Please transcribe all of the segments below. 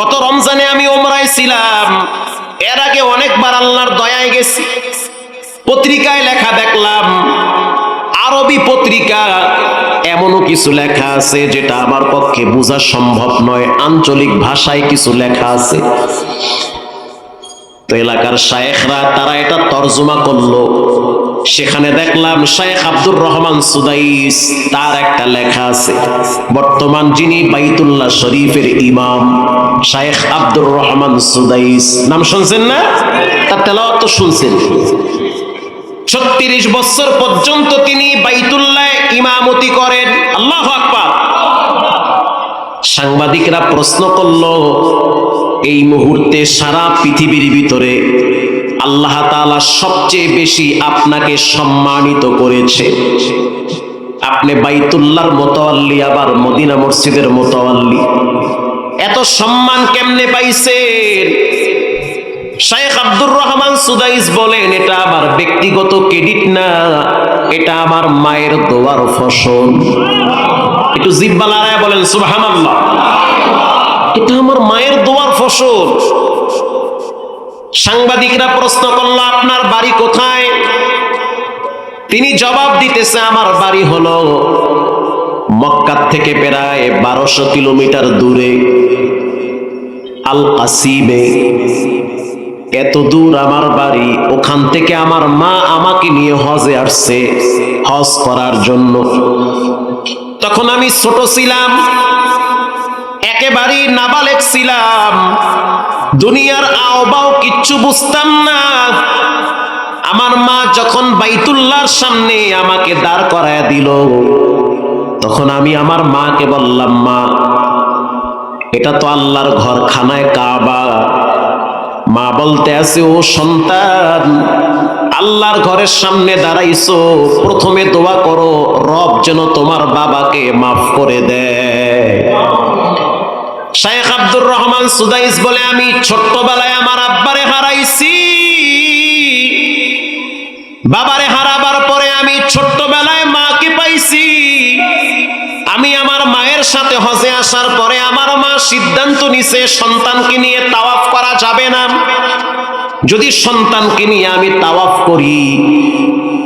গত রমজানে আমি ওমরায় ছিলাম। এর আগে অনেকবার আল্লাহর দয়ায় গেছি। পত্রিকায় লেখা দেখলাম, আরবি পত্রিকা, এমনও কিছু লেখা আছে যেটা আমার পক্ষে বোঝা সম্ভব নয়। আঞ্চলিক ভাষায় কিছু লেখা আছে। তো এলাকার শায়েখরা, তারা এটা তর্জমা করল। সেখানে দেখলাম শায়েখ আব্দুর রহমান সুদাইস, তার একটা লেখা আছে। বর্তমান যিনি বাইতুল্লাহ শরীফের ইমাম শায়েখ আব্দুর রহমান সুদাইস। নাম শুনছেন না? তার তেলাওয়াত তো শুনছেন। ছত্রিশ বছর পর্যন্ত তিনি বাইতুল্লাহ ইমামতি করেন। আল্লাহ আকবার। সাংবাদিকরা প্রশ্ন করল, এই মুহূর্তে সারা পৃথিবীর ভিতরে আল্লাহ তাআলা সবচেয়ে বেশি আপনাকে সম্মানিত করেছে। আপনি বাইতুল্লাহর মোতাল্লি আবার মদিনা মসজিদের মোতাল্লি এত সম্মান কেমনে পাইছেন? শাইখ আব্দুর রহমান সুদাইস বলেন, এটা আমার ব্যক্তিগত ক্রেডিট না, এটা আমার মায়ের দোয়ার ফসল। একটু জিব্বা লড়ায় বলেন, সুবহানাল্লাহ, এটা আমার মায়ের দোয়ার ফসল। সাংবাদিকরা প্রশ্ন করল, আপনার বাড়ি কোথায়? তিনি জবাব দিতেছে, আমার বাড়ি হলো মক্কার থেকে প্রায় বারোশো কিলোমিটার দূরে আল কাসিমে এত দূর আমার বাড়ি, ওখান থেকে আমার মা আমাকে নিয়ে হজে আসছে, হজ করার জন্য। তখন আমি ছোট ছিলাম, একেবারেই নাবালেক ছিলাম। দুনিয়ার আওবাও কিচ্ছু বুঝতাম না। আমার মা যখন বাইতুল্লাহর সামনে আমাকে দাঁড় করায় দিল, তখন আমি আমার মাকে বললাম, মা, এটা তো আল্লাহর ঘর খানায় কাবা। মা বলতে আছে, ও সন্তান, আল্লাহর ঘরের সামনে দাঁড়াইছো। প্রথমে দোয়া করো, রব যেন তোমার বাবাকে মাফ করে দেয়। শায়েখ আব্দুর রহমান সুদাইস বলে, আমি ছোট্টবেলায় আমার আব্বারে হারাইছি। বাবারে হারাবার পরে আমি ছোট্টবেলায় মাকে পাইছি। আমি আমার মায়ের সাথে হজে আসার পরে আমার মা সিদ্ধান্ত নিছে, সন্তানকে নিয়ে তাওয়াফ করা যাবে না। যদি সন্তানকে নিয়ে আমি তাওয়াফ করি,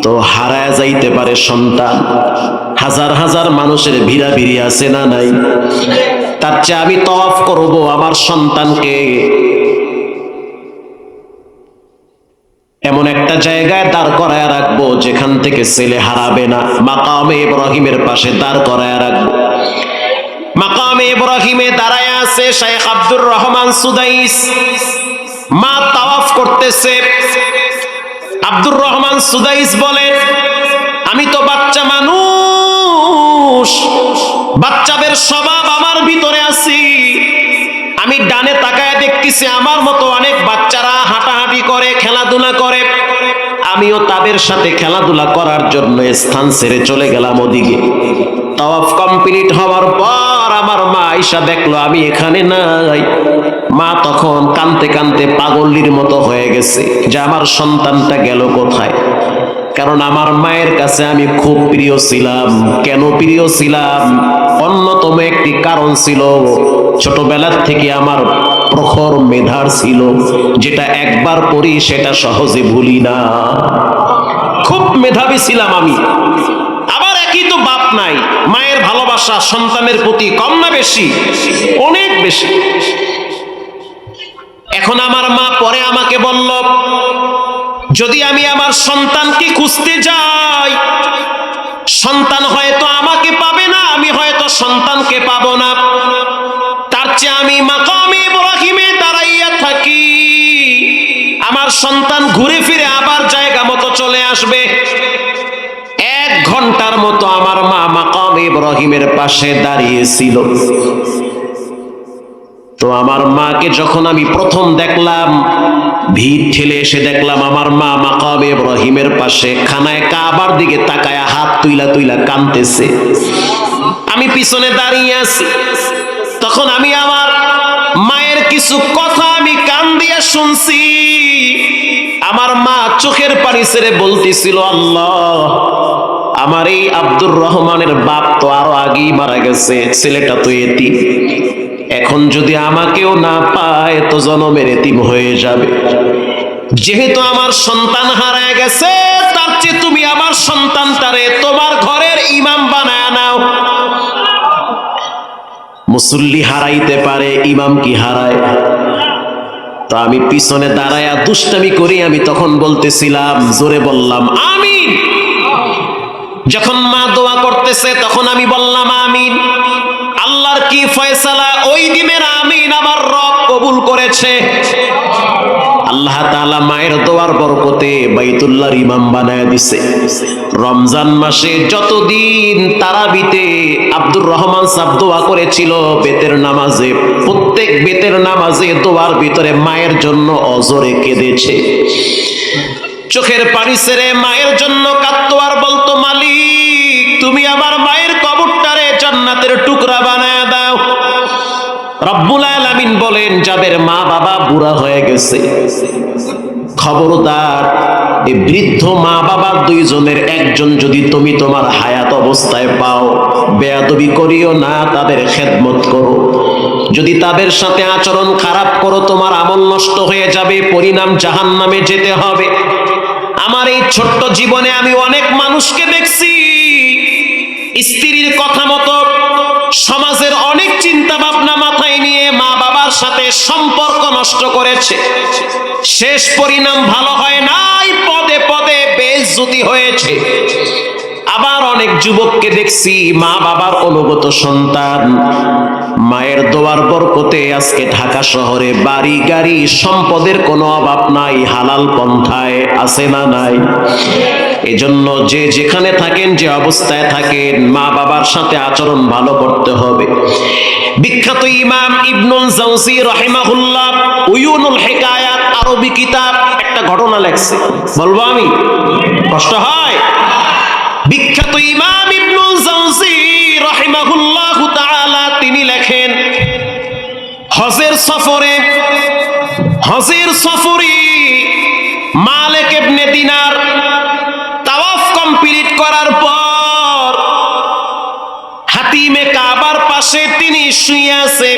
তো হারায় যাইতে পারে সন্তান। হাজার হাজার মানুষের ভিড়া ভিড়ি আছে না নাই? তার চেয়ে আমি তওয়াফ করব আমার সন্তানকে। এমন একটা জায়গায় দাঁড় করায় রাখব, যেখান থেকে ছেলে হারাবে না। মাকামে ইব্রাহিমের পাশে দাঁড় করায় রাখব। মাকামে ইব্রাহিমে দাঁড়ায় আছে শেখ আব্দুর রহমান সুদাইস। মা তাওয়াফ করতেছে। আব্দুর রহমান সুদাইস বলেন, আমি তো বাচ্চা মানুষ বাচ্চাদের স্বভাব আমার ভিতরে আছি। আমি ডানে তাকায় দেখতেছি আমার মতো অনেক বাচ্চারা হাঁটাহাঁটি করে, খেলাধুলা করে। আমিও তাদের সাথে খেলাধুলা করার জন্য স্থান ছেড়ে চলে গেলাম ওদিকে। তাওয়াফ কমপ্লিট হওয়ার পর আমার মা আইসা দেখল আমি এখানে নাই। মা তখন কানতে কানতে পাগলির মতো হয়ে গেছে যে আমার সন্তানটা গেল কোথায়? কারণ আমার মায়ের কাছে আমি খুব প্রিয় ছিলাম। কেন প্রিয় ছিলাম? অন্যতম একটি কারণ ছিল, ছোটবেলার থেকে আমার প্রখর মেধার ছিল। যেটা একবার পড়ি সেটা সহজে ভুলি না। খুব মেধাবী ছিলাম আমি। আবার একই তো বাপ নাই। মায়ের ভালোবাসা সন্তানের প্রতি কম না বেশি? অনেক বেশি। এখন আমার মা পরে আমাকে বলল যদি আমি আমার সন্তানকে খুঁজতে যাই, সন্তান হয়তো আমাকে পাবে না, আমি হয়তো সন্তানকে পাবো না। তার চেয়ে আমি মাকামে ইব্রাহিমে দাঁড়াইয়া থাকি। আমার সন্তান ঘুরে ফিরে আবার জায়গা মতো চলে আসবে। এক ঘণ্টার মতো আমার মা মাকাম ইব্রাহিমের পাশে দাঁড়িয়েছিল। তো আমার মাকে যখন আমি প্রথম দেখলাম ভিড় ঠেলে এসে দেখলাম আমার মা মাকাম ইব্রাহিমের পাশে খানায় কাবার দিকে তাকায়া হাত তুইলা তুইলা কানতেছে। আমি পিছনে দাঁড়িয়ে আছি। তখন আমি আমার মায়ের কিছু কথা আমি কান দিয়ে শুনছি। আমার মা চোখের পানি ছেড়ে বলতেছিল, আল্লাহ, আমার এই আব্দুর রহমানের বাপ তো আরও আগেই মারা গেছে, ছেলেটা তো এতি এখন যদি আমাকেও না পায়, তো জনমের এতিম হয়ে যাবে। যেহেতু আমার সন্তান হারায় গেছে, তার চেয়ে তুমি আমার সন্তানটারে তোমার ঘরের ইমাম বানায় নাও। মুসল্লি হারাইতে পারে, ইমাম কি হারায়? তো আমি পিছনে দাঁড়ায়া দুষ্টামি করি, আমি তখন বলতেছিলাম, জোরে বললাম, আমিন। যখন মা দোয়া করতেছে, তখন আমি বললাম, আমিন। কি ফয়সালা? ওই দিনের আমিন আমার রব কবুল করেছে। আল্লাহ তাআলা মায়ের দোয়ার বরকতে বাইতুল্লাহর ইমাম বানায় দিছে। রমজান মাসে যতদিন তারাবিতে আব্দুর রহমান সাহেব দোয়া করেছিল, বেতের নামাজে, প্রত্যেক বেতের নামাজে দোয়ার ভিতরে মায়ের জন্য অজরে কেঁদেছে। চোখের পানি সেরে মায়ের জন্য কাঁদতো রব্বুল আলামিন বলেন, যাদের মা বাবা বুড়া হয়ে গেছে, খবরদার এই বৃদ্ধ মা বাবা দুইজনের একজন যদি তুমি তোমার হায়াত অবস্থায় পাও, বেয়াদবি করিও না, তাদের খেদমত করো। যদি তাদের সাথে আচরণ খারাপ করো, তোমার আমল নষ্ট হয়ে যাবে, পরিণাম জাহান নামে যেতে হবে। আমার এই ছোট্ট জীবনে আমি অনেক মানুষকে দেখছি, স্ত্রীর কথা মতো সাথে সম্পর্ক নষ্ট করেছে। শেষ পরিণাম ভালো হয় নাই, পদে পদে বেজ্জতি হয়েছে। আবার অনেক যুবককে দেখছি মা বাবার অনুগত সন্তান। মায়ের দোয়ার বরকতে আজকে ঢাকা শহরে বাড়ি, গাড়ি, সম্পদের কোনো অভাব নাই, হালাল পন্থায় আছে না নাই? এজন্য যে যেখানে থাকেন, যে অবস্থায় থাকেন, মা বাবার সাথে আচরণ ভালো করতে হবে। বিখ্যাত ইমাম ইবনুল জাউসি রাহিমাহুল্লাহ উয়ুনুল হিকায়াত আরবি কিতাব একটা ঘটনা লেখছে। বলব আমি? কষ্ট হয়? বিখ্যাত ইমাম ইবনুল জাউসি রাহিমাহুল্লাহ তাআলা তিনি লেখেন, হজের সফরে হজের সফরে মালিক ইবনে দিনার পাশে তিনি শুয়ে আছে,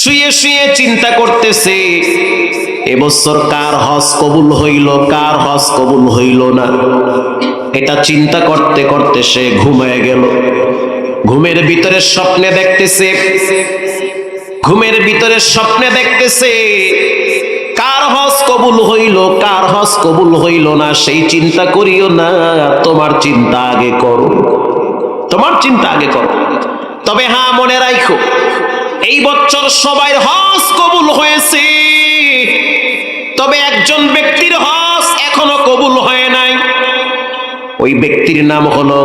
শুয়ে শুয়ে চিন্তা করতেছে, এবছর কার হজ কবুল হইল, কার হজ কবুল হইল না? এটা চিন্তা করতে করতে সে ঘুমায় গেল। ঘুমের ভিতরে স্বপ্নে দেখতেছে, ঘুমের ভিতরে স্বপ্নে দেখতেছে, কার হজ কবুল হইল, কার হজ কবুল হইল না? সেই চিন্তা করিও না, তোমার চিন্তা আগে করো। তোমার চিন্তা আগে করো। তবে হ্যাঁ মনে রাখো এই বছর সবাই হজ কবুল হয়েছে। তবে একজন ব্যক্তির হজ এখনও কবুল হয় নাই। ওই ব্যক্তির নাম হলো